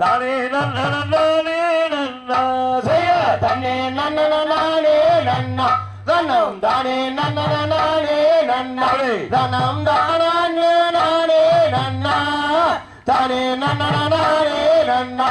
தானே நன்னே நன்னா செய்ய தன்னே நன்னே நன்னா தனம் தானே நன்னே நன்னாடே தனம் தானே நானே நன்னா தானே நன்னே நன்னா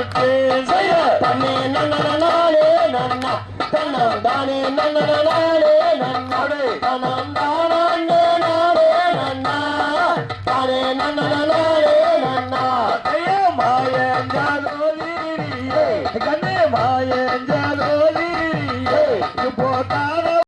விட்டு தன்னே நன்னட நாளே நன்னா தன்னம் தானே நன்னட நாளே நன்னாடு தனம் தானே நாளே நன்னா. தானே நன்னட நாளே நன்னா மாயஞ்சாலோலி கண்ணே மாயஞ்சாலோலி இப்போ தானே